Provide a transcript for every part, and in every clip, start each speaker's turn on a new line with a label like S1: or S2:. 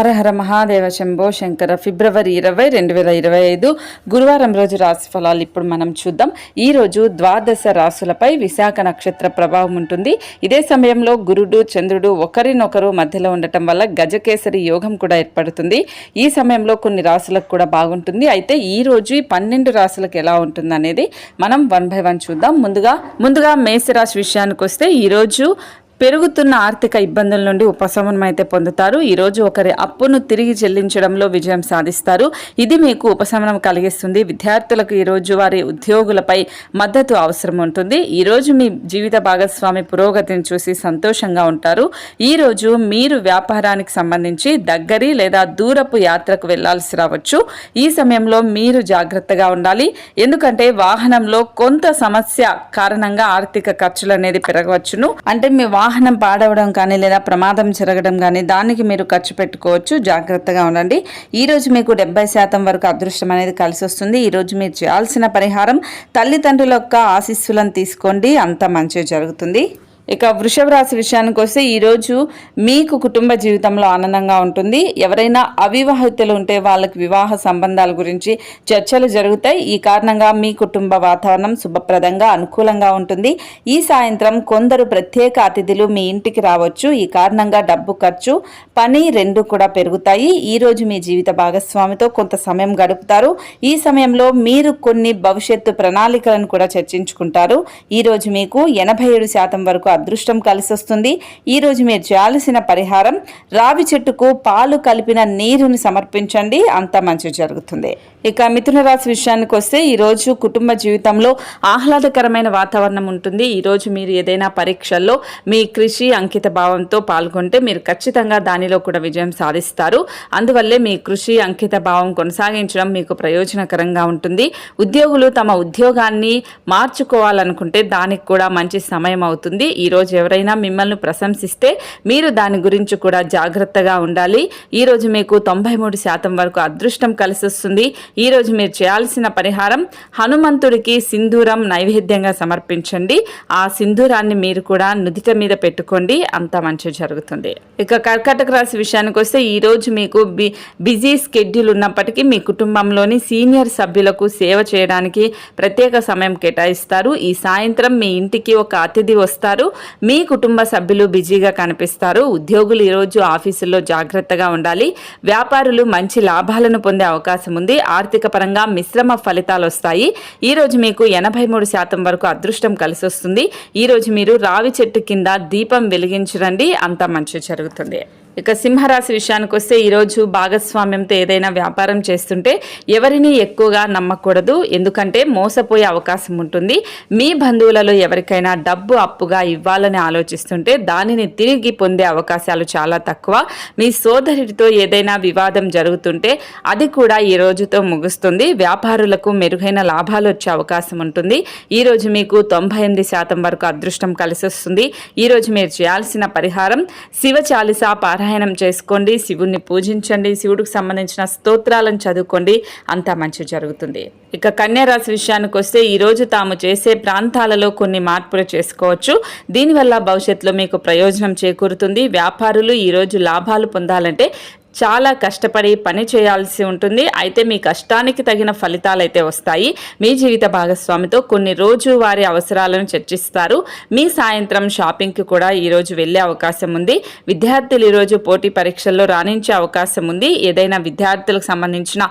S1: హరహర మహాదేవ శంభో శంకర ఫిబ్రవరి ఇరవై రెండు వేల ఇరవై ఐదు గురువారం రోజు రాశి ఫలాలు ఇప్పుడు మనం చూద్దాం. ఈ రోజు ద్వాదశ రాశులపై విశాఖ నక్షత్ర ప్రభావం ఉంటుంది. ఇదే సమయంలో గురుడు చంద్రుడు ఒకరినొకరు మధ్యలో ఉండటం వల్ల గజకేసరి యోగం కూడా ఏర్పడుతుంది. ఈ సమయంలో కొన్ని రాశులకు కూడా బాగుంటుంది. అయితే ఈ రోజు ఈ పన్నెండు రాశులకు ఎలా ఉంటుంది అనేది మనం వన్ బై వన్ చూద్దాం. ముందుగా ముందుగా మేషరాశి విషయానికి వస్తే ఈరోజు పెరుగుతున్న ఆర్థిక ఇబ్బందుల నుండి ఉపశమనం అయితే పొందుతారు. ఈరోజు ఒకరి అప్పును తిరిగి చెల్లించడంలో విజయం సాధిస్తారు. ఇది మీకు ఉపశమనం కలిగిస్తుంది. విద్యార్థులకు ఈరోజు వారి ఉద్యోగులపై మద్దతు అవసరం ఉంటుంది. ఈరోజు మీ జీవిత భాగస్వామి పురోగతిని చూసి సంతోషంగా ఉంటారు. ఈరోజు మీరు వ్యాపారానికి సంబంధించి దగ్గరి లేదా దూరపు యాత్రకు వెళ్ళాల్సి రావచ్చు. ఈ సమయంలో మీరు జాగ్రత్తగా ఉండాలి. ఎందుకంటే వాహనంలో కొంత సమస్య కారణంగా ఆర్థిక ఖర్చులు అనేది పెరగవచ్చును. అంటే మీ వాహనం వాహనం పాడవడం కానీ లేదా ప్రమాదం జరగడం కానీ దానికి మీరు ఖర్చు పెట్టుకోవచ్చు. జాగ్రత్తగా ఉండండి. ఈ రోజు మీకు డెబ్బై శాతం వరకు అదృష్టం అనేది కలిసి వస్తుంది. ఈరోజు మీరు చేయాల్సిన పరిహారం తల్లిదండ్రుల యొక్క ఆశీస్సులను తీసుకోండి. అంత మంచి జరుగుతుంది. ఇక వృషభ రాశి విషయానికి వస్తే ఈరోజు మీకు కుటుంబ జీవితంలో ఆనందంగా ఉంటుంది. ఎవరైనా అవివాహితులు ఉంటే వాళ్ళకి వివాహ సంబంధాల గురించి చర్చలు జరుగుతాయి. ఈ కారణంగా మీ కుటుంబ వాతావరణం శుభప్రదంగా అనుకూలంగా ఉంటుంది. ఈ సాయంత్రం కొందరు ప్రత్యేక అతిథులు మీ ఇంటికి రావచ్చు. ఈ కారణంగా డబ్బు ఖర్చు పని రెండు కూడా పెరుగుతాయి. ఈ రోజు మీ జీవిత భాగస్వామితో కొంత సమయం గడుపుతారు. ఈ సమయంలో మీరు కొన్ని భవిష్యత్తు ప్రణాళికలను కూడా చర్చించుకుంటారు. ఈరోజు మీకు ఎనభై ఏడు శాతం వరకు అదృష్టం కలిసి వస్తుంది ఈ రోజు మీరు చేయాల్సిన పరిహారం రావి చెట్టుకు పాలు కలిపిన నీరుని సమర్పించండి. అంత మంచి జరుగుతుంది. ఇక మిథున రాశి విషయానికి వస్తే ఈరోజు కుటుంబ జీవితంలో ఆహ్లాదకరమైన వాతావరణం ఉంటుంది. ఈరోజు మీరు ఏదైనా పరీక్షల్లో మీ కృషి అంకిత భావంతో పాల్గొంటే మీరు ఖచ్చితంగా దానిలో కూడా విజయం సాధిస్తారు. అందువల్లే మీ కృషి అంకిత భావం కొనసాగించడం మీకు ప్రయోజనకరంగా ఉంటుంది. ఉద్యోగులు తమ ఉద్యోగాన్ని మార్చుకోవాలనుకుంటే దానికి కూడా మంచి సమయం అవుతుంది. ఈరోజు ఎవరైనా మిమ్మల్ని ప్రశంసిస్తే మీరు దాని గురించి కూడా జాగ్రత్తగా ఉండాలి. ఈ రోజు మీకు తొంభై మూడు శాతం వరకు అదృష్టం కలిసి వస్తుంది ఈ రోజు మీరు చేయాల్సిన పరిహారం హనుమంతుడికి సింధూరం నైవేద్యంగా సమర్పించండి. ఆ సింధూరాన్ని మీరు కూడా నుదిట మీద పెట్టుకోండి. అంత మంచి జరుగుతుంది. ఇక కర్కాటక రాశి విషయానికి వస్తే ఈరోజు మీకు బి బిజీ స్కెడ్యూల్ ఉన్నప్పటికీ మీ కుటుంబంలోని సీనియర్ సభ్యులకు సేవ చేయడానికి ప్రత్యేక సమయం కేటాయిస్తారు. ఈ సాయంత్రం మీ ఇంటికి ఒక అతిథి వస్తారు. మీ కుటుంబ సభ్యులు బిజీగా కనిపిస్తారు. ఉద్యోగులు ఈరోజు ఆఫీసుల్లో జాగ్రత్తగా ఉండాలి. వ్యాపారులు మంచి లాభాలను పొందే అవకాశం ఉంది. ఆర్థిక పరంగా మిశ్రమ ఫలితాలు వస్తాయి. ఈ రోజు మీకు ఎనభై మూడు శాతం వరకు అదృష్టం కలిసి వస్తుంది. ఈ రోజు మీరు రావి చెట్టు కింద దీపం వెలిగించరండి. అంత మంచి జరుగుతుంది. ఇక సింహరాశి విషయానికి వస్తే ఈరోజు భాగస్వామ్యంతో ఏదైనా వ్యాపారం చేస్తుంటే ఎవరిని ఎక్కువగా నమ్మకూడదు. ఎందుకంటే మోసపోయే అవకాశం ఉంటుంది. మీ బంధువులలో ఎవరికైనా డబ్బు అప్పుగా ఇవ్వాలని ఆలోచిస్తుంటే దానిని తిరిగి పొందే అవకాశాలు చాలా తక్కువ. మీ సోదరుడితో ఏదైనా వివాదం జరుగుతుంటే అది కూడా ఈ రోజుతో ముగుస్తుంది. వ్యాపారులకు మెరుగైన లాభాలు వచ్చే అవకాశం ఉంటుంది. ఈరోజు మీకు తొంభై ఎనిమిది శాతం వరకు అదృష్టం కలిసి వస్తుంది ఈరోజు మీరు చేయాల్సిన పరిహారం శివ చాలిసా పారాయణం చేసుకోండి శివుణ్ణి పూజించండి శివుడికి సంబంధించిన స్తోత్రాలను చదువుకోండి అంతా మంచి జరుగుతుంది. ఇక కన్యా రాశి విషయానికి వస్తే ఈరోజు తాము చేసే ప్రాంతాలలో కొన్ని మార్పులు చేసుకోవచ్చు. దీనివల్ల భవిష్యత్తులో మీకు ప్రయోజనం చేకూరుతుంది. వ్యాపారులు ఈరోజు లాభాలు పొందాలంటే చాలా కష్టపడి పని చేయాల్సి ఉంటుంది. అయితే మీ కష్టానికి తగిన ఫలితాలు అయితే వస్తాయి. మీ జీవిత భాగస్వామితో కొన్ని రోజువారీ అవసరాలను చర్చిస్తారు. మీ సాయంత్రం షాపింగ్కి కూడా ఈరోజు వెళ్ళే అవకాశం ఉంది. విద్యార్థులు ఈరోజు పోటీ పరీక్షల్లో రాణించే అవకాశం ఉంది. ఏదైనా విద్యార్థులకు సంబంధించిన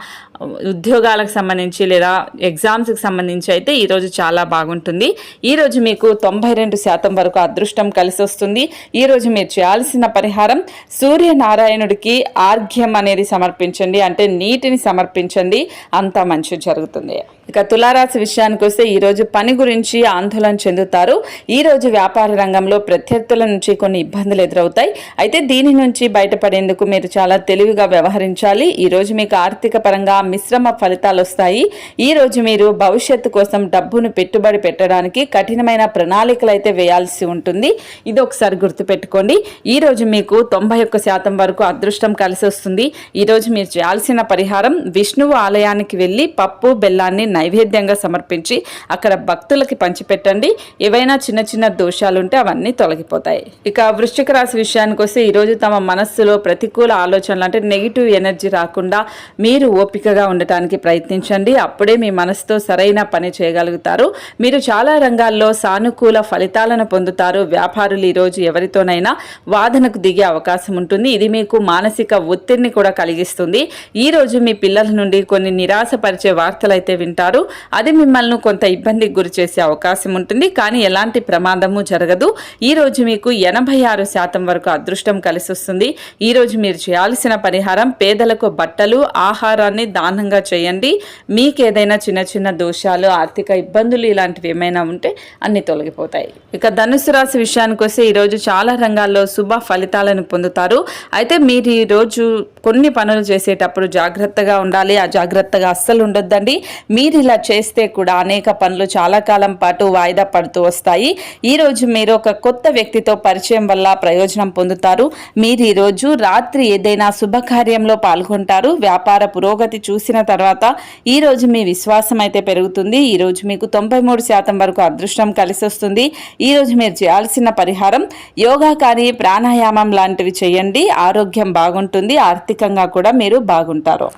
S1: ఉద్యోగాలకు సంబంధించి లేదా ఎగ్జామ్స్కి సంబంధించి అయితే ఈరోజు చాలా బాగుంటుంది. ఈరోజు మీకు తొంభై రెండు శాతం వరకు అదృష్టం కలిసి వస్తుంది. ఈరోజు మీరు చేయాల్సిన పరిహారం సూర్యనారాయణుడికి ఆర్ఘ్యం అనేది సమర్పించండి. అంటే నీటిని సమర్పించండి. అంత మంచి జరుగుతుంది. ఇక తులారాశి విషయానికి వస్తే ఈరోజు పని గురించి ఆందోళన చెందుతారు. ఈరోజు వ్యాపార రంగంలో ప్రత్యర్థుల నుంచి కొన్ని ఇబ్బందులు ఎదురవుతాయి. అయితే దీని నుంచి బయటపడేందుకు మీరు చాలా తెలివిగా వ్యవహరించాలి. ఈరోజు మీకు ఆర్థిక పరంగా మిశ్రమ ఫలితాలు వస్తాయి ఈ రోజు మీరు భవిష్యత్తు కోసం డబ్బును పెట్టుబడి పెట్టడానికి కఠినమైన ప్రణాళికలు అయితే వేయాల్సి ఉంటుంది. ఇది ఒకసారి గుర్తుపెట్టుకోండి. ఈ రోజు మీకు తొంభై ఒక్క శాతం వరకు అదృష్టం కలిసి వస్తుంది. ఈరోజు మీరు చేయాల్సిన పరిహారం విష్ణువు ఆలయానికి వెళ్ళి పప్పు బెల్లాన్ని నైవేద్యంగా సమర్పించి అక్కడ భక్తులకి పంచిపెట్టండి. ఏవైనా చిన్న చిన్న దోషాలు ఉంటే అవన్నీ తొలగిపోతాయి. ఇక వృశ్చిక రాశి విషయానికి వస్తే ఈరోజు తమ మనస్సులో ప్రతికూల ఆలోచనలు అంటే నెగిటివ్ ఎనర్జీ రాకుండా మీరు ఓపికగా ఉండటానికి ప్రయత్నించండి. అప్పుడే మీ మనసుతో సరైన పని చేయగలుగుతారు. మీరు చాలా రంగాల్లో సానుకూల ఫలితాలను పొందుతారు. వ్యాపారులు ఈరోజు ఎవరితోనైనా వాదనకు దిగే అవకాశం ఉంటుంది. ఇది మీకు మానసిక ఒత్తిడిని కూడా కలిగిస్తుంది. ఈ రోజు మీ పిల్లల నుండి కొన్ని నిరాశపరిచే వార్తలు అయితే వింటారు. అది మిమ్మల్ని కొంత ఇబ్బందికి గురి చేసే అవకాశం ఉంటుంది. కానీ ఎలాంటి ప్రమాదము జరగదు. ఈ రోజు మీకు ఎనభై ఆరు శాతం వరకు అదృష్టం కలిసి వస్తుంది ఈ రోజు మీరు చేయాల్సిన పరిహారం పేదలకు బట్టలు ఆహారాన్ని సమానంగా చేయండి. మీకు ఏదైనా చిన్న చిన్న దోషాలు ఆర్థిక ఇబ్బందులు ఇలాంటివి ఏమైనా ఉంటే అన్ని తొలగిపోతాయి. ఇక ధనుసు రాశి విషయానికి వస్తే ఈరోజు చాలా రంగాల్లో శుభ ఫలితాలను పొందుతారు. అయితే మీరు ఈ రోజు కొన్ని పనులు చేసేటప్పుడు జాగ్రత్తగా ఉండాలి. ఆ జాగ్రత్తగా అస్సలు ఉండొద్దండి. మీరు ఇలా చేస్తే కూడా అనేక పనులు చాలా కాలం పాటు వాయిదా పడుతూ వస్తాయి. ఈ రోజు మీరు ఒక కొత్త వ్యక్తితో పరిచయం వల్ల ప్రయోజనం పొందుతారు. మీరు ఈరోజు రాత్రి ఏదైనా శుభకార్యంలో పాల్గొంటారు. వ్యాపార పురోగతి చూ చూసిన తర్వాత ఈ రోజు మీ విశ్వాసం అయితే పెరుగుతుంది. ఈరోజు మీకు తొంభై మూడు శాతం వరకు అదృష్టం కలిసి వస్తుంది. ఈ రోజు మీరు చేయాల్సిన పరిహారం యోగా కానీ ప్రాణాయామం లాంటివి చేయండి. ఆరోగ్యం బాగుంటుంది. ఆర్థికంగా కూడా మీరు బాగుంటారు.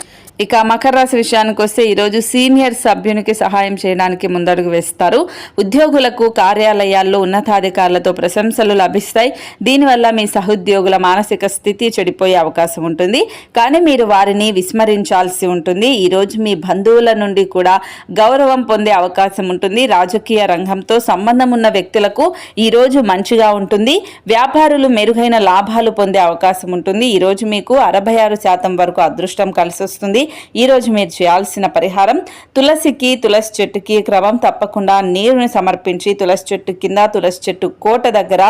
S1: ఇక మకర రాశి విషయానికి వస్తే ఈరోజు సీనియర్ సభ్యునికి సహాయం చేయడానికి ముందడుగు వేస్తారు. ఉద్యోగులకు కార్యాలయాల్లో ఉన్నతాధికారులతో ప్రశంసలు లభిస్తాయి. దీనివల్ల మీ సహోద్యోగుల మానసిక స్థితి చెడిపోయే అవకాశం ఉంటుంది. కానీ మీరు వారిని విస్మరించాల్సి ఉంటుంది. ఈరోజు మీ బంధువుల నుండి కూడా గౌరవం పొందే అవకాశం ఉంటుంది. రాజకీయ రంగంతో సంబంధం ఉన్న వ్యక్తులకు ఈరోజు మంచిగా ఉంటుంది. వ్యాపారులు మెరుగైన లాభాలు పొందే అవకాశం ఉంటుంది. ఈరోజు మీకు అరవై ఆరు శాతం వరకు అదృష్టం కలిసి వస్తుంది ఈ రోజు మీరు చేయాల్సిన పరిహారం తులసికి తులసి చెట్టుకి క్రమం తప్పకుండా నీరుని సమర్పించి తులసి చెట్టు కింద తులసి చెట్టు కోట దగ్గర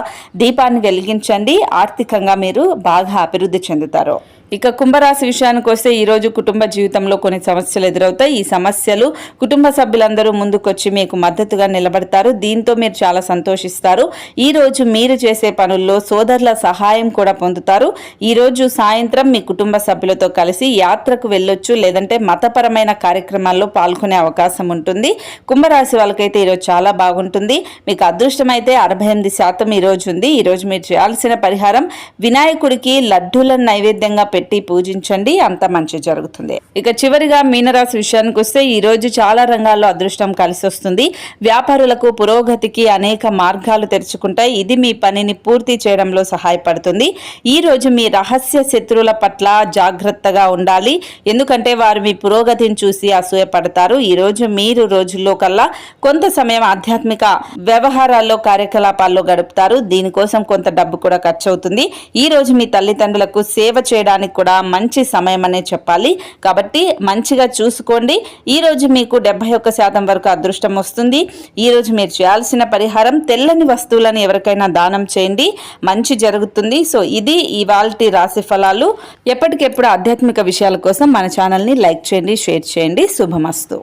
S1: దీపాన్ని వెలిగించండి. ఆర్థికంగా మీరు బాగా అభివృద్ధి చెందుతారు. ఇక కుంభరాశి విషయానికి వస్తే ఈరోజు కుటుంబ జీవితంలో కొన్ని సమస్యలు ఎదురవుతాయి. ఈ సమస్యలు కుటుంబ సభ్యులందరూ ముందుకొచ్చి మీకు మద్దతుగా నిలబడతారు. దీంతో మీరు చాలా సంతోషిస్తారు. ఈరోజు మీరు చేసే పనుల్లో సోదరుల సహాయం కూడా పొందుతారు. ఈరోజు సాయంత్రం మీ కుటుంబ సభ్యులతో కలిసి యాత్రకు వెళ్ళొచ్చు లేదంటే మతపరమైన కార్యక్రమాల్లో పాల్గొనే అవకాశం ఉంటుంది. కుంభరాశి వాళ్ళకైతే ఈరోజు చాలా బాగుంటుంది. మీకు అదృష్టమైతే అరవై ఎనిమిది శాతం ఈరోజు ఉంది. ఈరోజు మీరు చేయాల్సిన పరిహారం వినాయకుడికి లడ్డూలను నైవేద్యంగా పెట్టి పూజించండి అంత మంచి జరుగుతుంది. ఇక చివరిగా మీనరాశి విషయానికి వస్తే ఈ రోజు చాలా రంగాల్లో అదృష్టం కలిసి వస్తుంది. వ్యాపారులకు పురోగతికి అనేక మార్గాలు తెరుచుకుంటాయి. ఇది మీ పనిని పూర్తి చేయడంలో సహాయపడుతుంది. ఈ రోజు మీ రహస్య శత్రువుల పట్ల జాగ్రత్తగా ఉండాలి. ఎందుకంటే వారు మీ పురోగతిని చూసి అసూయపడతారు. ఈ రోజు మీరు రోజుల్లో కల్లా కొంత సమయం ఆధ్యాత్మిక వ్యవహారాల్లో కార్యకలాపాల్లో గడుపుతారు. దీనికోసం కొంత డబ్బు కూడా ఖర్చు అవుతుంది ఈ రోజు మీ తల్లిదండ్రులకు సేవ చేయడానికి కూడా మంచి సమయం అనే చెప్పాలి. కాబట్టి మంచిగా చూసుకోండి. ఈ రోజు మీకు డెబ్బై ఒక్క శాతం వరకు అదృష్టం వస్తుంది. ఈ రోజు మీరు చేయాల్సిన పరిహారం తెల్లని వస్తువులను ఎవరికైనా దానం చేయండి. మంచి జరుగుతుంది. సో ఇది ఇవాల్టి రాశి ఫలాలు. ఎప్పటికెప్పుడు ఆధ్యాత్మిక విషయాల కోసం మన ఛానల్ని లైక్ చేయండి షేర్ చేయండి. శుభమస్తు.